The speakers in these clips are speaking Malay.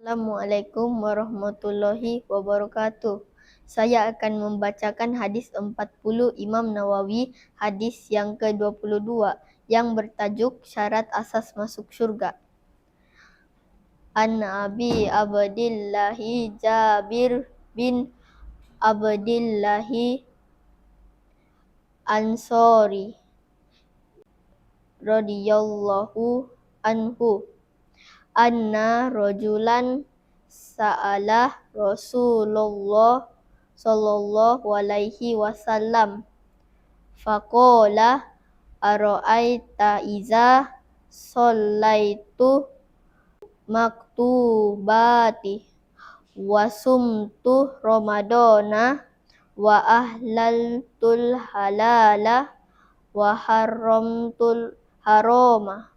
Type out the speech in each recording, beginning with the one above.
Assalamualaikum warahmatullahi wabarakatuh. Saya akan membacakan hadis 40 Imam Nawawi, hadis yang ke-22 yang bertajuk syarat asas masuk syurga. An Abi Abdillahi Jabir bin Abdillahi Ansori radhiyallahu anhu anna rajulan sa'ala Rasulullah sallallahu alaihi wasallam. Faqala ara'aita iza sallaitu maktubati wa sumtu ramadana wa ahlaltul halala wa haramtul harama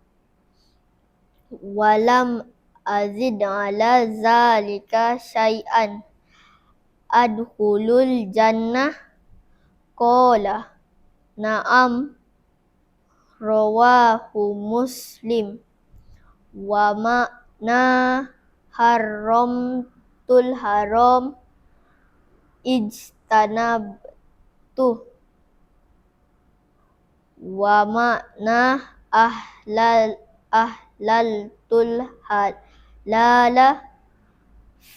walam azid ala zalika syai'an. Adkhulul jannah. Qala. Na'am. Rawahu muslim. Wa ma'na haramtul haram. Ijtanabtu. Wa ma'na ahlal ahlaltul halala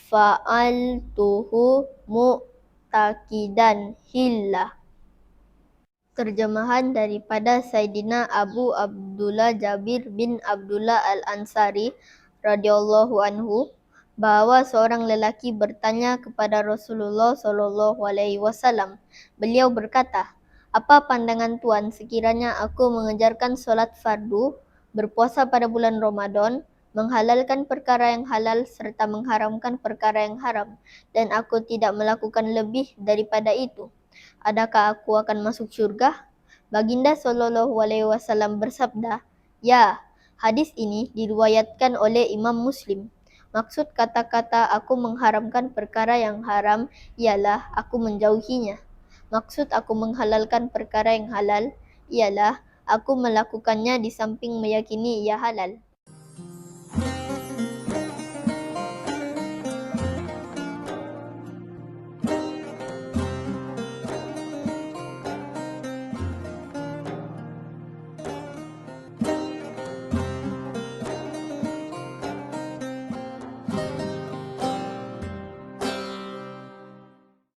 fa'altuhu mu'takidan hillah Terjemahan daripada Saidina Abu Abdullah Jabir bin Abdullah Al-Ansari radhiyallahu anhu bahawa seorang lelaki bertanya kepada Rasulullah sallallahu alaihi wasallam. Beliau berkata, "Apa pandangan tuan? Sekiranya aku mengejarkan solat fardu, berpuasa pada bulan Ramadan, menghalalkan perkara yang halal serta mengharamkan perkara yang haram dan aku tidak melakukan lebih daripada itu?" adakah aku akan masuk syurga? Baginda sallallahu alaihi wasallam bersabda, "Ya." Hadis ini diriwayatkan oleh Imam Muslim. Maksud kata-kata aku mengharamkan perkara yang haram ialah aku menjauhinya. Maksud aku menghalalkan perkara yang halal ialah aku melakukannya di samping meyakini ia halal.